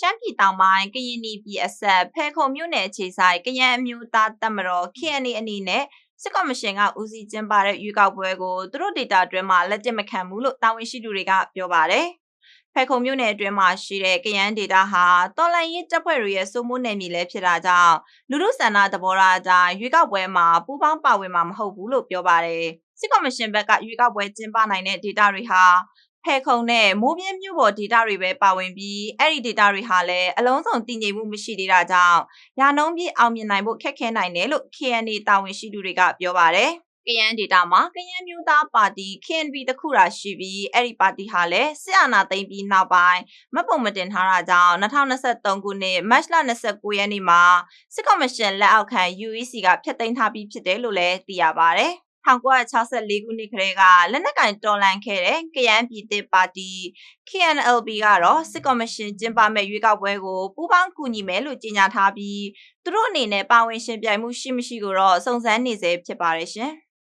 ရှမ်းပြည်တောင်ပိုင်းကရင်ပြည်အဆက်ဖဲခုံမြို့နယ်အခြေဆိုင်ကရန်အမျိုးသားတပ်မတော် KNA အနေနဲ့စစ်ကော်မရှင်ကဦးစီးကျင်းပတဲ့ရွေးကောက်ပွဲကိုသူတို့ဒေတာအတွင်းမှာလက်ကျမခံဘူးလို့တာဝန်ရှိသူတွေကပြောပါတယ်။ဖဲခုံမြို့နယ်အတွင်းမှာရှိတဲ့ကရန်ဒေတာဟာတော်လန်ရေးတပ်ဖွဲ့တွေရဲ့စိုးမိုးနယ်မြေလည်းဖြစ်တာကြောင့်လူလူဆန္ဒသဘောထားအတိုင်းရွေးကောက်ပွဲမှာပူးပေါင်းပါဝင်မှာမဟုတ်ဘူးလို့ပြောပါတယ်။စစ်ကော်မရှင်ဘက်ကရွေးကောက်ပွဲကျင်းပနိုင်တဲ့ဒေတာတွေဟာ ဖဲခုံနဲ့မိုးပြင်းမြို့ပေါ်ဒေတာတွေပဲပါဝင်ပြီးအဲ့ဒီဒေတာတွေဟာလည်းအလုံးစုံတည်ငြိမ်မှုမရှိသေးတာကြောင့်ရာနှုန်းပြည့်အောင်မြင်နိုင်ဖို့ခက်ခဲနိုင်တယ်လို့ KNA တာဝန်ရှိသူတွေကပြောပါတယ်ကရန်ဒေတာမှာကရန်မျိုးသားပါတီ KNB တခုတာရှိပြီးအဲ့ဒီပါတီဟာလည်းစစ်အာဏာသိမ်းပြီးနောက်ပိုင်းမပုံမတင်ထားတာကြောင့်2023ခုနှစ်မတ်လ29ရက်နေ့မှာစစ်ကော်မရှင်လက်အောက်ခံ UEC ကဖျက်သိမ်းထားပြီးဖြစ်တယ်လို့လည်းသိရပါတယ် 1964ခုနှစ်ကလေးကလက်နက်ကင်တော်လှန်ခဲ့တဲ့ကရန်ပြည်သစ်ပါတီ KNLB ကတော့စစ်ကော်မရှင်ကျင်းပမဲ့ရွေးကောက်ပွဲကိုပူးပေါင်းကူညီမယ်လို့ကြေညာထားပြီးသူတို့အနေနဲ့ပါဝင်ရှင်ပြိုင်မှုရှိမရှိကိုတော့စုံစမ်းနေစေဖြစ်ပါတယ်ရှင်။